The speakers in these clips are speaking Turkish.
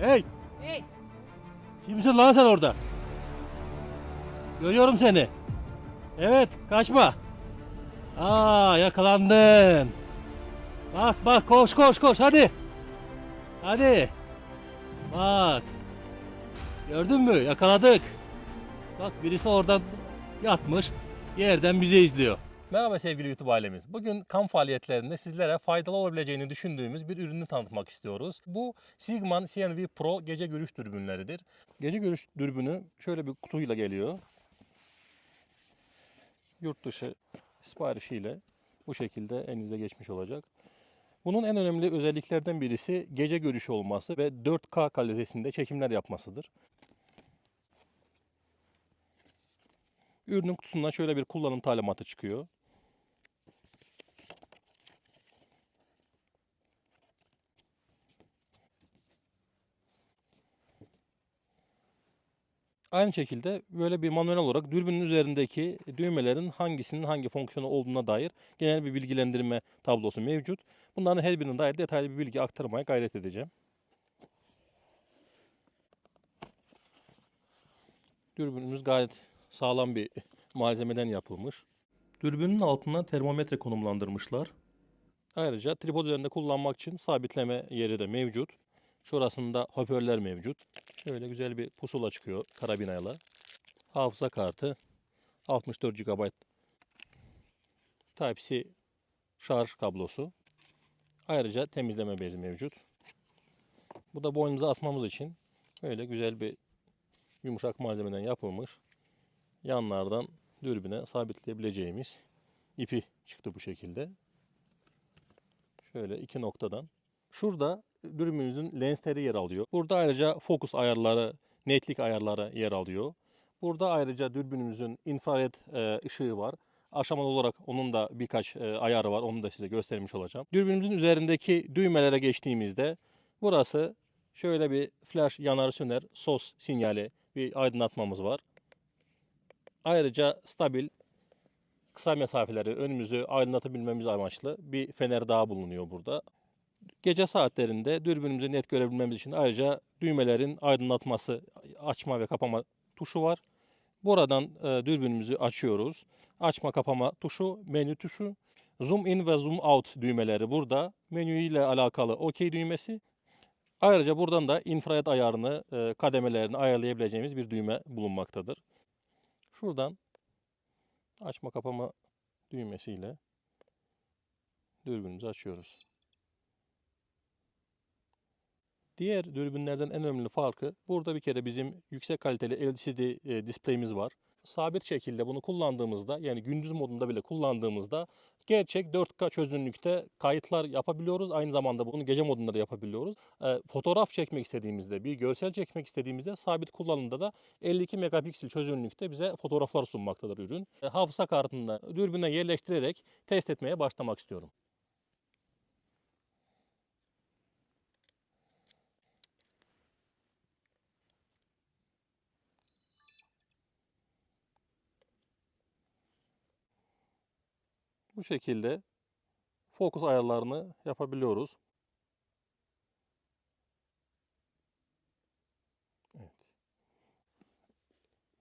Hey! Hey! Kimsin lan sen orada? Görüyorum seni. Evet, kaçma. Aa, yakalandın. Bak bak koş koş koş hadi. Hadi. Bak. Gördün mü? Yakaladık. Bak birisi oradan yatmış. Yerden bizi izliyor. Merhaba sevgili YouTube ailemiz. Bugün kamp faaliyetlerinde sizlere faydalı olabileceğini düşündüğümüz bir ürünü tanıtmak istiyoruz. Bu Sigman CNV Pro gece görüş dürbünleridir. Gece görüş dürbünü şöyle bir kutuyla geliyor. Yurt dışı siparişiyle bu şekilde elinize geçmiş olacak. Bunun en önemli özelliklerden birisi gece görüşü olması ve 4K kalitesinde çekimler yapmasıdır. Ürünün kutusundan şöyle bir kullanım talimatı çıkıyor. Aynı şekilde böyle bir manuel olarak dürbünün üzerindeki düğmelerin hangisinin hangi fonksiyonu olduğuna dair genel bir bilgilendirme tablosu mevcut. Bunların her birine dair detaylı bir bilgi aktarmaya gayret edeceğim. Dürbünümüz gayet sağlam bir malzemeden yapılmış. Dürbünün altına termometre konumlandırmışlar. Ayrıca tripod üzerinde kullanmak için sabitleme yeri de mevcut. Şurasında hoparlör mevcut. Şöyle güzel bir pusula çıkıyor karabinayla. Hafıza kartı. 64 GB Type-C şarj kablosu. Ayrıca temizleme bezi mevcut. Bu da boynumuza asmamız için böyle güzel bir yumuşak malzemeden yapılmış. Yanlardan dürbüne sabitleyebileceğimiz ipi çıktı bu şekilde. Şöyle iki noktadan. Şurada dürbünümüzün lensleri yer alıyor. Burada ayrıca fokus ayarları, netlik ayarları yer alıyor. Burada ayrıca dürbünümüzün infrared e, ışığı var. Aşamalı olarak onun da birkaç e, ayarı var. Onu da size göstermiş olacağım. Dürbünümüzün üzerindeki düğmelere geçtiğimizde burası şöyle bir flash yanar söner sos sinyali bir aydınlatmamız var. Ayrıca stabil kısa mesafeleri önümüzü aydınlatabilmemiz amaçlı bir fener daha bulunuyor burada. Gece saatlerinde dürbünümüzü net görebilmemiz için ayrıca düğmelerin aydınlatması, açma ve kapama tuşu var. Buradan e, dürbünümüzü açıyoruz. Açma kapama tuşu, menü tuşu. Zoom in ve zoom out düğmeleri burada. Menü ile alakalı OK düğmesi. Ayrıca buradan da infrared ayarını, e, kademelerini ayarlayabileceğimiz bir düğme bulunmaktadır. Şuradan açma kapama düğmesiyle dürbünümüzü açıyoruz. Diğer dürbünlerden en önemli farkı burada bir kere bizim yüksek kaliteli LCD e, display'imiz var. Sabit şekilde bunu kullandığımızda yani gündüz modunda bile kullandığımızda gerçek 4K çözünürlükte kayıtlar yapabiliyoruz. Aynı zamanda bunu gece modunda da yapabiliyoruz. E, fotoğraf çekmek istediğimizde, bir görsel çekmek istediğimizde sabit kullanımda da 52 megapiksel çözünürlükte bize fotoğraflar sunmaktadır ürün. E, hafıza kartını dürbüne yerleştirerek test etmeye başlamak istiyorum. Bu şekilde fokus ayarlarını yapabiliyoruz. Evet.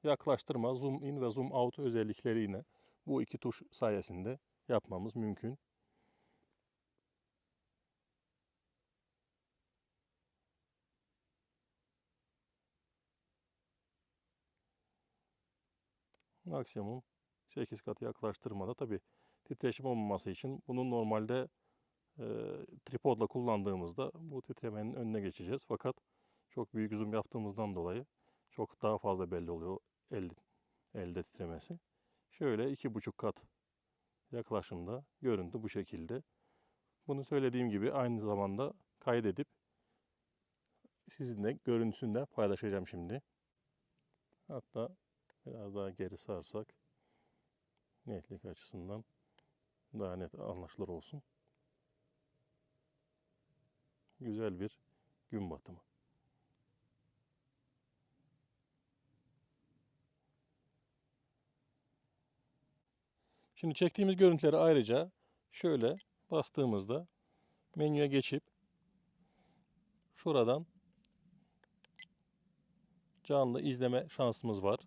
Yaklaştırma, zoom in ve zoom out özellikleri yine bu iki tuş sayesinde yapmamız mümkün. Maksimum 8 kat yaklaştırmada tabi titreşim olmaması için bunu normalde e, tripodla kullandığımızda bu titremenin önüne geçeceğiz. Fakat çok büyük zoom yaptığımızdan dolayı çok daha fazla belli oluyor el, elde titremesi. Şöyle iki buçuk kat yaklaşımda görüntü bu şekilde. Bunu söylediğim gibi aynı zamanda kaydedip sizinle görüntüsünü de paylaşacağım şimdi. Hatta biraz daha geri sarsak netlik açısından daha net anlaşılır olsun. Güzel bir gün batımı. Şimdi çektiğimiz görüntüleri ayrıca şöyle bastığımızda menüye geçip şuradan canlı izleme şansımız var.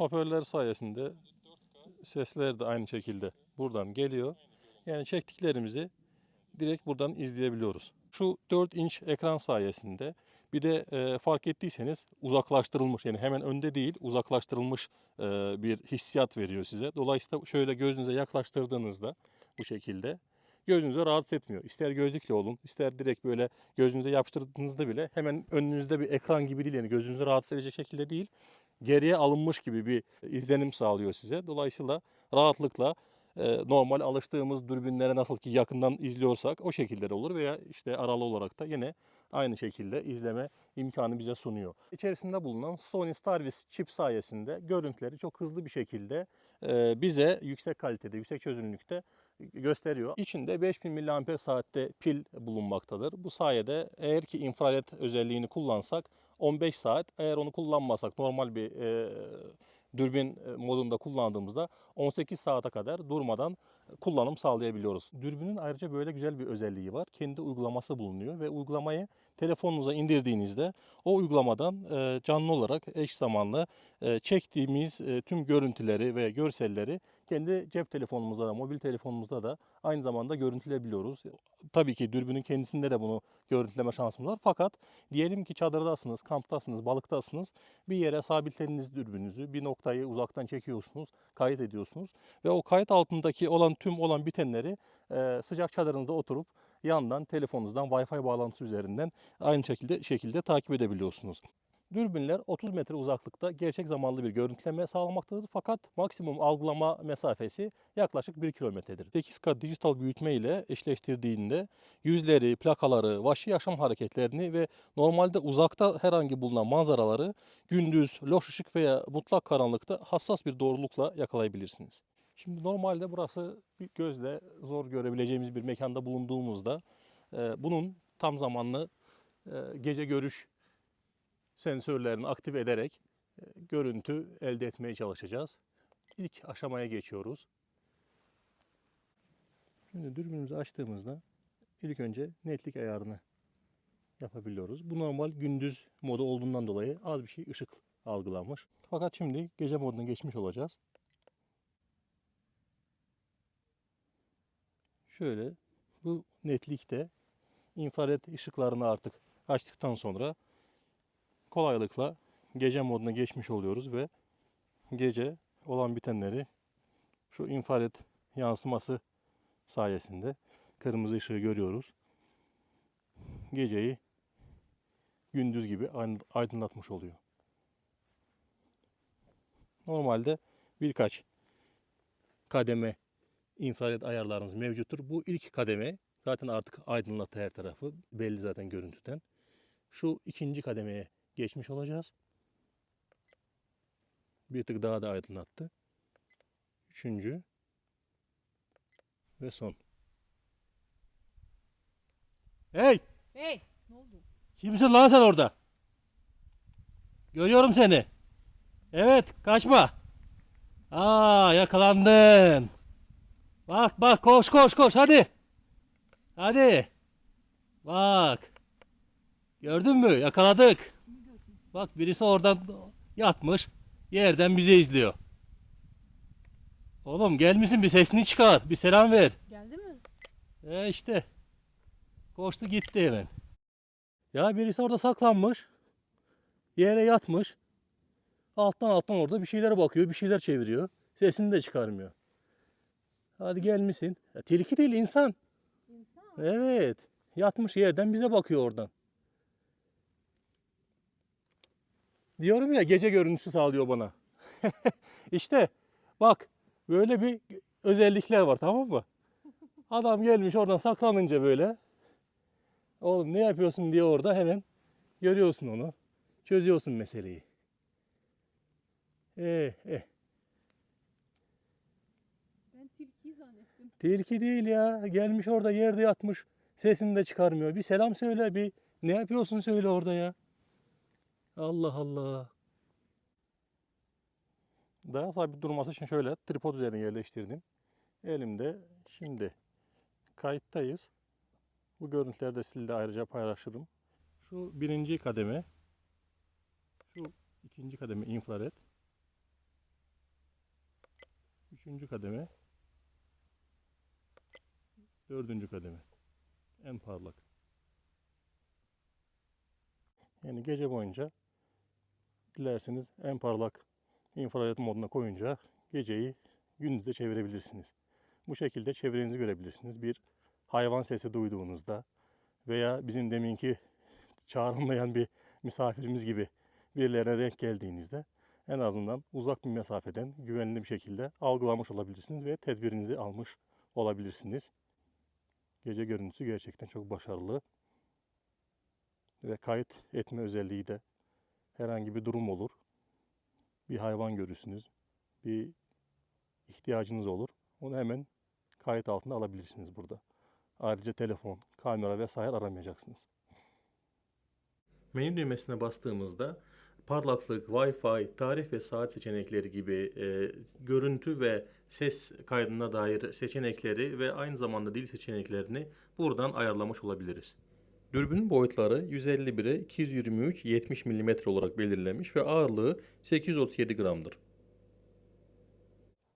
Hoparlör sayesinde sesler de aynı şekilde buradan geliyor. Yani çektiklerimizi direkt buradan izleyebiliyoruz. Şu 4 inç ekran sayesinde bir de e, fark ettiyseniz uzaklaştırılmış yani hemen önde değil uzaklaştırılmış e, bir hissiyat veriyor size. Dolayısıyla şöyle gözünüze yaklaştırdığınızda bu şekilde gözünüze rahatsız etmiyor. İster gözlükle olun, ister direkt böyle gözünüze yapıştırdığınızda bile hemen önünüzde bir ekran gibi değil yani gözünüzü rahatsız edecek şekilde değil. Geriye alınmış gibi bir izlenim sağlıyor size. Dolayısıyla rahatlıkla e, normal alıştığımız dürbünlere nasıl ki yakından izliyorsak o şekilde de olur veya işte aralı olarak da yine aynı şekilde izleme imkanı bize sunuyor. İçerisinde bulunan Sony Starvis çip sayesinde görüntüleri çok hızlı bir şekilde e, bize yüksek kalitede, yüksek çözünürlükte gösteriyor. İçinde 5000 mAh saatte pil bulunmaktadır. Bu sayede eğer ki infrared özelliğini kullansak 15 saat, eğer onu kullanmasak normal bir e, dürbün e, modunda kullandığımızda 18 saate kadar durmadan kullanım sağlayabiliyoruz. Dürbünün ayrıca böyle güzel bir özelliği var. Kendi uygulaması bulunuyor ve uygulamayı telefonunuza indirdiğinizde o uygulamadan e, canlı olarak eş zamanlı e, çektiğimiz e, tüm görüntüleri ve görselleri kendi cep telefonumuzda da, mobil telefonumuzda da aynı zamanda görüntüleyebiliyoruz. Tabii ki dürbünün kendisinde de bunu görüntüleme şansımız var. Fakat diyelim ki çadırdasınız, kamptasınız, balıktasınız. Bir yere sabitlediniz dürbününüzü, bir noktayı uzaktan çekiyorsunuz, kayıt ediyorsunuz. Ve o kayıt altındaki olan tüm olan bitenleri sıcak çadırınızda oturup yandan telefonunuzdan Wi-Fi bağlantısı üzerinden aynı şekilde şekilde takip edebiliyorsunuz. Dürbünler 30 metre uzaklıkta gerçek zamanlı bir görüntüleme sağlamaktadır fakat maksimum algılama mesafesi yaklaşık 1 kilometredir. 8K dijital büyütme ile eşleştirdiğinde yüzleri, plakaları, vahşi yaşam hareketlerini ve normalde uzakta herhangi bulunan manzaraları gündüz, loş ışık veya mutlak karanlıkta hassas bir doğrulukla yakalayabilirsiniz. Şimdi normalde burası bir gözle zor görebileceğimiz bir mekanda bulunduğumuzda e, bunun tam zamanlı e, gece görüş sensörlerini aktif ederek e, görüntü elde etmeye çalışacağız. İlk aşamaya geçiyoruz. Şimdi dürbünümüzü açtığımızda ilk önce netlik ayarını yapabiliyoruz. Bu normal gündüz modu olduğundan dolayı az bir şey ışık algılanmış. Fakat şimdi gece moduna geçmiş olacağız. Şöyle bu netlikte infrared ışıklarını artık açtıktan sonra kolaylıkla gece moduna geçmiş oluyoruz ve gece olan bitenleri şu infrared yansıması sayesinde kırmızı ışığı görüyoruz. Geceyi gündüz gibi aydın- aydınlatmış oluyor. Normalde birkaç kademe infrared ayarlarımız mevcuttur. Bu ilk kademe zaten artık aydınlattı her tarafı. Belli zaten görüntüden. Şu ikinci kademeye geçmiş olacağız. Bir tık daha da aydınlattı. Üçüncü ve son. Hey! Hey, ne oldu? Kimsin lan sen orada? Görüyorum seni. Evet, kaçma. Aa, yakalandın. Bak bak koş koş koş hadi. Hadi. Bak. Gördün mü? Yakaladık. Bak birisi oradan yatmış. Yerden bizi izliyor. Oğlum gelmişsin bir sesini çıkar. Bir selam ver. Geldi mi? E işte. Koştu gitti hemen. Ya birisi orada saklanmış. Yere yatmış. Alttan alttan orada bir şeylere bakıyor, bir şeyler çeviriyor. Sesini de çıkarmıyor. Hadi gelmişsin. Ya, tilki değil insan. İnsan. Evet. Yatmış yerden bize bakıyor oradan. Diyorum ya gece görüntüsü sağlıyor bana. işte bak böyle bir özellikler var tamam mı? Adam gelmiş oradan saklanınca böyle. Oğlum ne yapıyorsun diye orada hemen görüyorsun onu. Çözüyorsun meseleyi. Eh eh. Tilkiyi zannettim. Tilki değil ya. Gelmiş orada yerde yatmış. Sesini de çıkarmıyor. Bir selam söyle bir. Ne yapıyorsun söyle orada ya. Allah Allah. Daha sabit durması için şöyle tripod üzerine yerleştirdim. Elimde şimdi kayıttayız. Bu görüntüleri de sizinle ayrıca paylaşırım. Şu birinci kademe. Şu ikinci kademe infrared. Üçüncü kademe. Dördüncü kademe. En parlak. Yani gece boyunca dilerseniz en parlak infrared moduna koyunca geceyi gündüze çevirebilirsiniz. Bu şekilde çevrenizi görebilirsiniz. Bir hayvan sesi duyduğunuzda veya bizim deminki çağrılmayan bir misafirimiz gibi birilerine denk geldiğinizde en azından uzak bir mesafeden güvenli bir şekilde algılamış olabilirsiniz ve tedbirinizi almış olabilirsiniz. Gece görüntüsü gerçekten çok başarılı ve kayıt etme özelliği de herhangi bir durum olur. Bir hayvan görürsünüz, bir ihtiyacınız olur. Onu hemen kayıt altına alabilirsiniz burada. Ayrıca telefon, kamera vesaire aramayacaksınız. Menü düğmesine bastığımızda parlaklık, Wi-Fi, tarih ve saat seçenekleri gibi e, görüntü ve ses kaydına dair seçenekleri ve aynı zamanda dil seçeneklerini buradan ayarlamış olabiliriz. Dürbünün boyutları 151'e 223 70 mm olarak belirlenmiş ve ağırlığı 837 gramdır.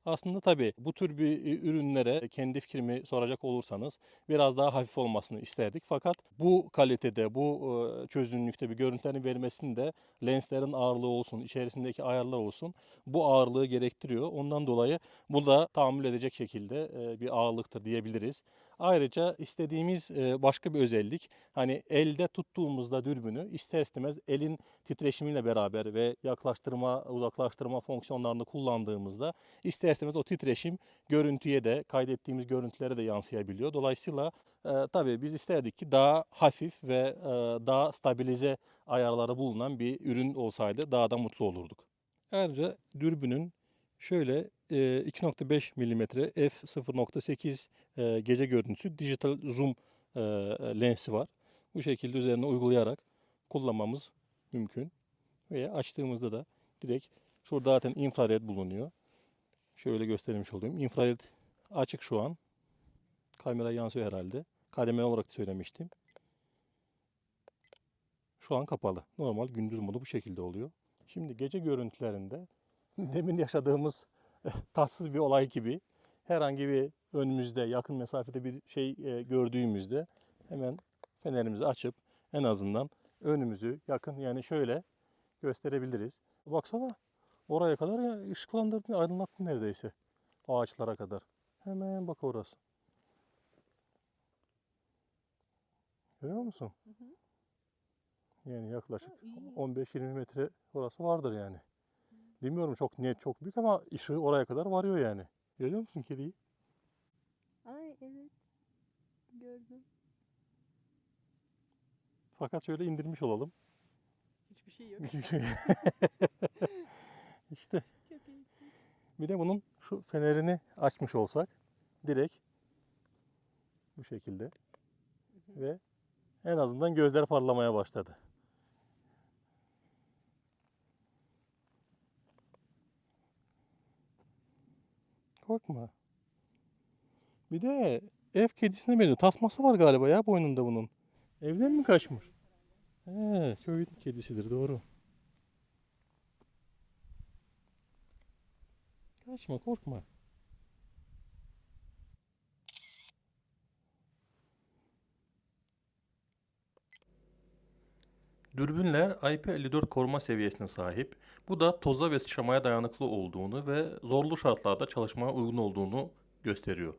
Aslında tabii bu tür bir e, ürünlere kendi fikrimi soracak olursanız biraz daha hafif olmasını isterdik. Fakat bu kalitede, bu e, çözünürlükte bir görüntülerin vermesinde lenslerin ağırlığı olsun, içerisindeki ayarlar olsun bu ağırlığı gerektiriyor. Ondan dolayı bu da tahammül edecek şekilde e, bir ağırlıktır diyebiliriz. Ayrıca istediğimiz başka bir özellik hani elde tuttuğumuzda dürbünü ister istemez elin titreşimiyle beraber ve yaklaştırma, uzaklaştırma fonksiyonlarını kullandığımızda ister istemez o titreşim görüntüye de kaydettiğimiz görüntülere de yansıyabiliyor. Dolayısıyla e, tabii biz isterdik ki daha hafif ve e, daha stabilize ayarları bulunan bir ürün olsaydı daha da mutlu olurduk. Ayrıca dürbünün şöyle 2.5 mm f0.8 e, gece görüntüsü dijital zoom e, lensi var. Bu şekilde üzerine uygulayarak kullanmamız mümkün. Veya açtığımızda da direkt şurada zaten infrared bulunuyor. Şöyle göstermiş olayım. Infrared açık şu an. Kamera yansıyor herhalde. Kademeli olarak söylemiştim. Şu an kapalı. Normal gündüz modu bu şekilde oluyor. Şimdi gece görüntülerinde demin yaşadığımız tatsız bir olay gibi herhangi bir önümüzde yakın mesafede bir şey e, gördüğümüzde hemen fenerimizi açıp en azından önümüzü yakın yani şöyle gösterebiliriz. Baksana oraya kadar ya ışıklandırdın, aydınlattın neredeyse ağaçlara kadar. Hemen bak orası. Görüyor musun? Yani yaklaşık Ha, iyi. 15-20 metre orası vardır yani. Bilmiyorum çok net, çok büyük ama ışığı oraya kadar varıyor yani. Görüyor musun kediyi? Ay evet. Gördüm. Fakat şöyle indirmiş olalım. Hiçbir şey yok. işte Çok iyi. bir de bunun şu fenerini açmış olsak direkt bu şekilde ve en azından gözler parlamaya başladı. Korkma. Bir de ev kedisine benziyor. Tasması var galiba ya boynunda bunun. Evden mi kaçmış? He, köyün kedisidir doğru. Kaçma korkma. Dürbünler IP54 koruma seviyesine sahip. Bu da toza ve sıçramaya dayanıklı olduğunu ve zorlu şartlarda çalışmaya uygun olduğunu gösteriyor.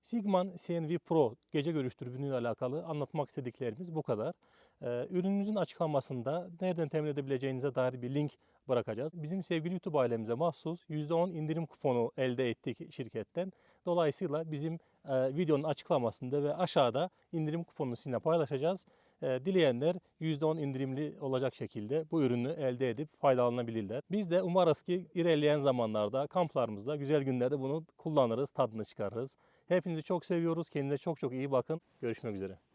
Sigman CNV Pro gece görüş dürbünüyle alakalı anlatmak istediklerimiz bu kadar. Ee, ürünümüzün açıklamasında nereden temin edebileceğinize dair bir link bırakacağız. Bizim sevgili YouTube ailemize mahsus %10 indirim kuponu elde ettik şirketten. Dolayısıyla bizim e, videonun açıklamasında ve aşağıda indirim kuponunu sizinle paylaşacağız. E, dileyenler %10 indirimli olacak şekilde bu ürünü elde edip faydalanabilirler. Biz de umarız ki ilerleyen zamanlarda kamplarımızda güzel günlerde bunu kullanırız, tadını çıkarırız. Hepinizi çok seviyoruz. Kendinize çok çok iyi bakın. Görüşmek üzere.